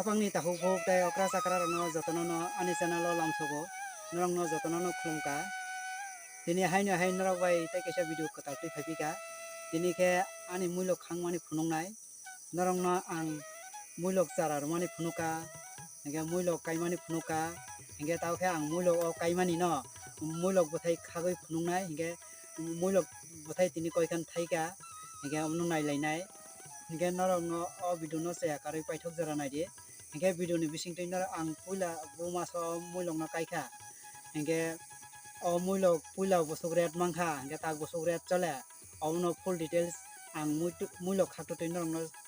খাপাংনি তাহু ভোগ তাই অকরা চাকরা রঙ যতন আনি চেনাল লামছবো নরং যতন খুলমকা তিনি হাই হাইন নরক বাই তাই কেসা ভিডিও কতাল তুই ফাইপিকা দিনে আনি মূল্য খাংমানি ফুনং নাই। নরং আং মূল্য চারা রমানি ফুনুকা এগে মূল্য কাইমানি ফুনুকা এগে তাও খে আং মূল্য কাইমানি ন মূল্য বোথাই খাগৈ ফুনং নাই। হিগে মূল্য বোথাই তিনি কয়খান থাইকা এগে অনুনাই লাইনাই এগে নরং অ বিদু ন চেয়া কারই পাইথক জরা নাই দিয়ে। এনেকে ভিডিঅ'নি বিচিংটো আং পইলা বৌ মাছৰ মৈলক ন কাইখা এনেকে অ মৈলক পইলাও বছৰত মাংখা এনেকে তাক বছৰত চলে অ ন ফুল ডিটেইলছ আং মৈলক খাটো তৈন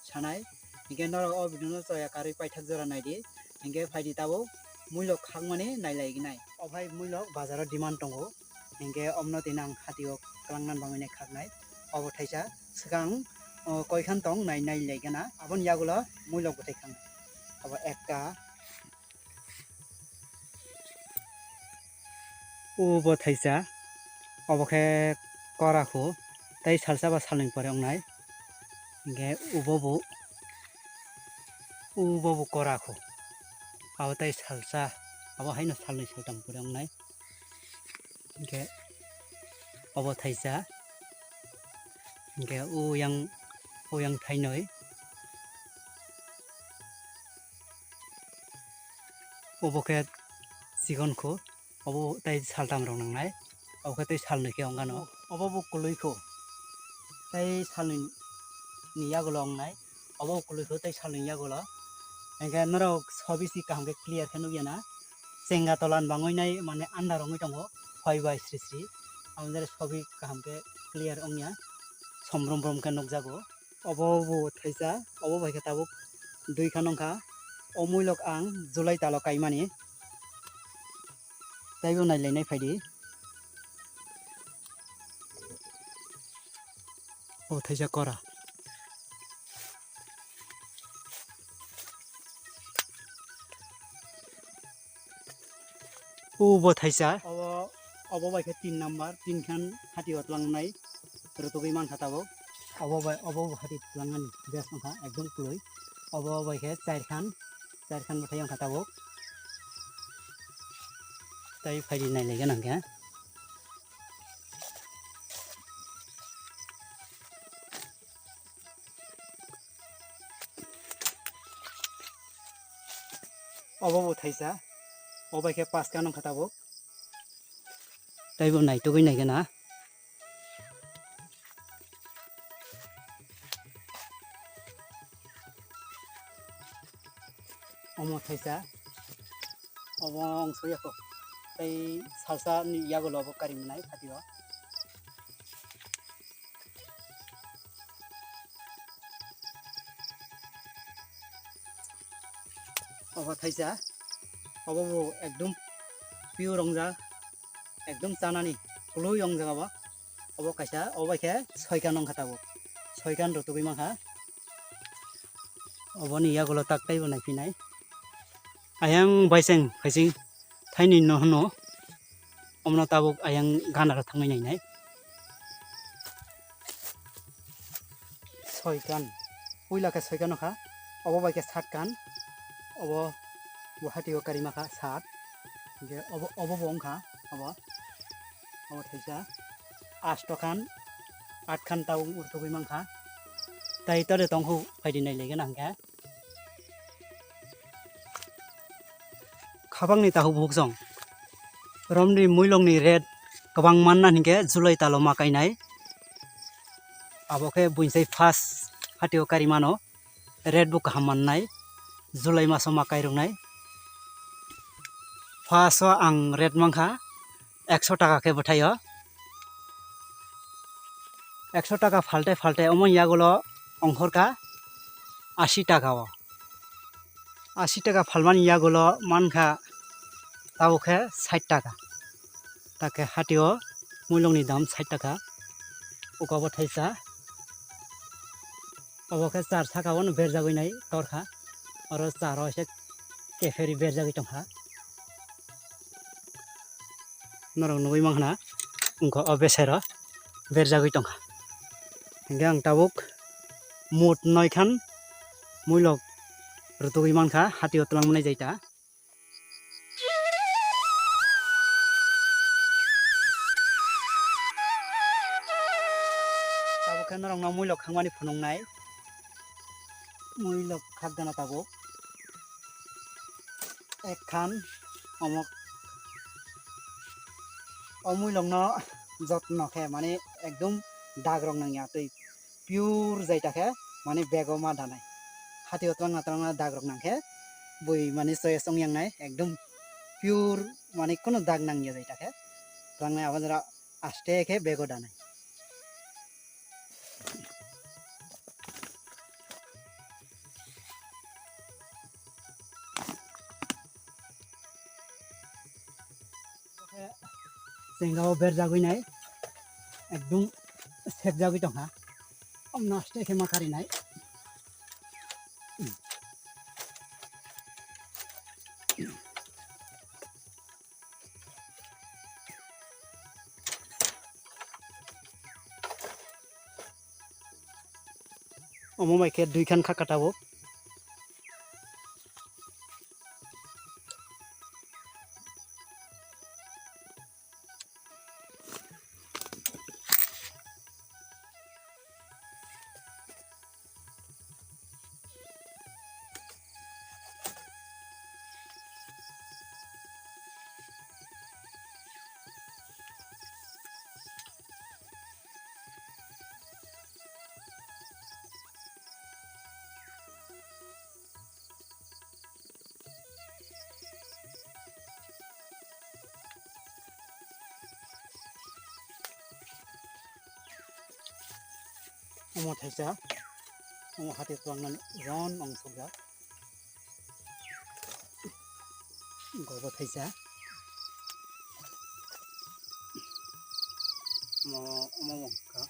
চানাই এনেকে নৰ অ ভিডিঅ' জয়া কাৰৈ পাইথাক জৰা নাই দি এনেকে ভাইটি তাবো মূল্য খাক মানে নাইলাইগি নাই অ ভাই মূল্যক বাজারত ডিমান্ড দঙ এনেকে অমনত ইনাং হাতি হোক কালাংনান বামাইনে খাক নাই অবঠাইছা সিগাং কয়খান দং নাই নাইলাইগে না আবন ইয়াগুলো মূল্য গোটাই খাং নাই laigana abon yagulo muilok bwthai khang abo ekta ubo thaisa obo khe korakho tei salsa ba salning pore ongnai hingke ubo bo ubo bo korakho abo tei salsa abo haino salni khe tei salni khe ongano obo bo kului ko tei salni ni yagulo ongnai obo kului ko tei salni yagulo hingke norok sobisi kaham ke clear khe nugiana chenga tolan bangoi nai mane andar ongoi tongo hoi bai sri sri আমাদের ছবি কাহামকে clear অংয়া সম্ভ্রম ভ্রমকে নকজাগো অববো থাইসা of ভাইকে তাবুক দুই খানংখা অমূলক আং জুলাই তাল কাইমানি তাইবো নাইলাইনাই ফাইদি। ও থাইসা করা। ও বো থাইসা অব অব বাইকে তিন নাম্বার তিনখান হাতি অতলাংনাই রতগৈ মান খাতাবো অব বাই অব হাতি লাঙ্গানি বেস সংখ্যা একদম কুলই অব đây con thấy ông khatao, đây phải đi nơi này cái nào kia à? darisan mo tayong katawok tayo pwede nailagan ang kaya অভাব উঠাইছা đây পাঁচ này tôi cái này cái না অমো থাইসা অমো অংশ ইয়াকো তাই সালসা নি ইয়াগুলো অবো কারিমনাই খাতিও অবো থাইসা অবো একদম পিওর রংজা একদম চানানি কুলুই রং জাগাবা অব কাইসা অবাইখে ছয়খান নং খাতাবো ছয়খান রতুগৈ মাখা। অবনি ইয়াগুলো তাকটাই ayang baiseng kaising thaini no no. Omna tabuk ayang ganar thangai nai nai ছয় গান উইলাকে ছয় গান খা অব বাইকে সাত গান অব গুৱাহাটী কাৰিমা খা সাত অব অব বংখা অব অব থাইছা আষ্ট খান আট খান তাও উর্থবৈ মাংখা তাই তরে তংহু ফাইদিনাই লাইগोन आंहा habang ni tahu buk jong romni muilong ni red kabang manna hinge julai talo makai nai aboke buinsai fast hatio kari mano red book haman nai julai maso makai rung nai first আং রেড মাংখা একশো টাকাকে বোঠাইয় একশো টাকা ফাল্টে ফাল্টে অমন ইয়াগুলো অঙ্করকা আশি টাকাও আশি টাকা ফালমান ইয়াগুলো মানখা তাও খেয়ে ষাট টাকা। তাকে হাটিও মূলংনি দাম ষাট টাকা। ওকব থাইসা অবকে চার থাকাও বেরজাগই নাই তরখা। আর চার এসে কেফেরি বেরজাগই টংখা নরং নই মাংনা উঙ্ক অবেসের বেরজাগই টংখা হেঙ্গে আং টাবুক মুট নয়খান মূলক ঋতুগই মানখা হাতিও তোলাং যাইতা। তাবো কেন রং মুইলক খাংমানি ফনংনাই মুইলক খাগদানা তাবো একখান অমক অমুইলক ন যত্ন খে মানে একদম দাগ রং নাঙিয়া তৈ পিওর যাইতাখে মানে বেগো মা দানাই হাতি অতলাং নাতলাং দাগ রং নাংখে বই মানে সয়ে সং নাই একদম পিওর মানে কোনো দাগ নাঙিয়া যাইতাখে তলাংনাই আবার যারা আস্তে খে বেগো দানাই চেঙ্গাও বের জাগুই নাই, একদম সেক জাগুই টঙা নষ্ট খেমা কারি নাই। অমমাইকে দুইখান খা কাটাবো। उमा थाइसा उमा हाथे प्रांगन जन अंशगा गब थाइसा उमा मंका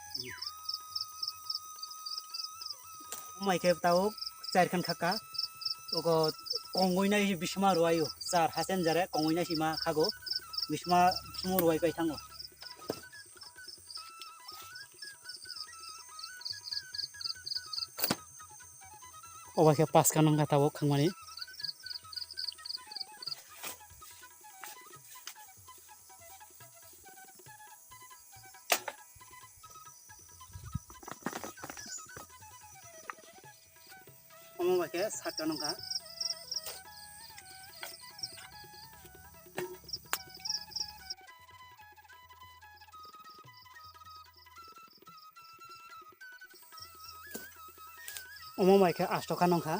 उमा इखे ताओ चारखन खाका ओगो কংগইনা বিসমা রুয়াইও চার হাসেন যারে কংগইনা সীমা খাগো বিসমা সুমো রুয়াই পাই থাঙ্গো অবাকে পাঁচ কানং গাতাবো খাংমানি কানং খা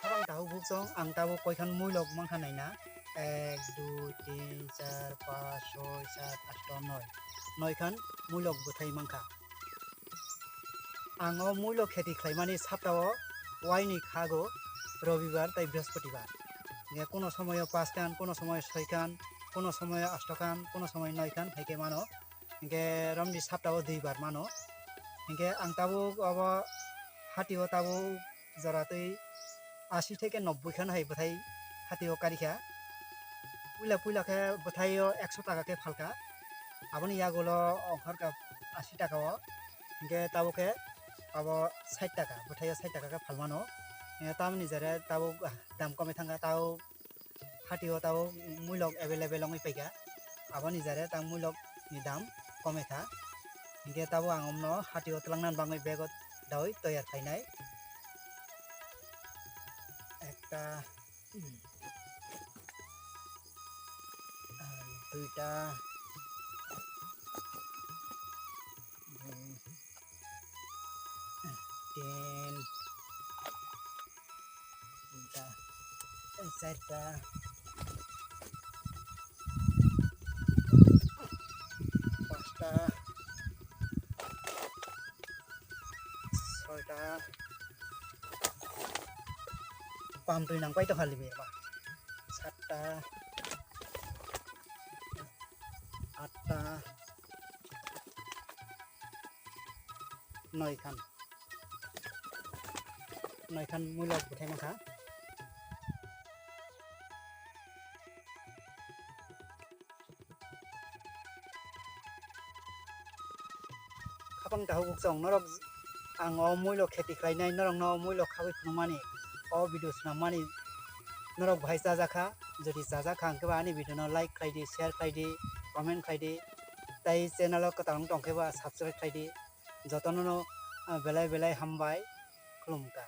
খাবাং তাহু বুকজং আং তাবো কয়খান মুইলক মাংখানাই না এক দুই তিন চার পাঁচ ছয় সাত আষ্ট নয় নয়খান মুইলক বুথাই মাংখা আঙো মুইলক খেতি খাইমানি সাপ্তাহ ওয়াইনি খাগো রবিবার তাই বৃহস্পতিবার যে কোনো সময় পাঁচ খান, কোনো সময় ছয় খান, কোনো সময় আষ্ট খান, কোনো সময় নয় খান হেকে মানো। ইনকে রমদি সাপ্তাহ দুইবার মানো। ইনকে আং তাবো अब হাতিও তাবো জরাতৈ আশি থেকে নব্বই খান হয় বোথাই হাতিও কারিখা পুইলা পুইলাকে বোথাইও একশো টাকাকে ফালকা। আপনি ইয়াগুলো অঙ্কর আশি টাকাও। ইনকে তাবোকে আবো ষাট টাকা, বোথাইও ষাট টাকাকে ফালমানো তাম নিজেরে তাও দাম কমে থাকা তাও হাতিও তাও মূল্য এভেলেবেল আমি পাইকা আবার নিজেরে তাও মূল্য দাম কমে থা। ইনকে তাবো আঙম ন হাতিও তলাংনান বাঙাই বেগত দাওই তৈয়ার খাইনাই একটা দুইটা দুই, তিন চারটা। পাঁচটা। ছয়টা। পাম তুই নাং পাইতো খালিবি এবার? সাতটা আটটা। নয়খান। নয়খান মূল্য উঠাই মাখা খাপাं tahuk uksong norok ang o muilo kheti khlainai norok no muilo khabai phunumani o video snamani norok bhai chajakha যদি চাজাখা আংকেবা আনি ভিডিও লাইক খাইদি শেয়ার খাইদি কমেন্ট খাইদি তাই চ্যানেলক কতাং টংকেবা সাবস্ক্রাইব খাইদি যতন বেলায় বেলায় হামবাই খুলুমকা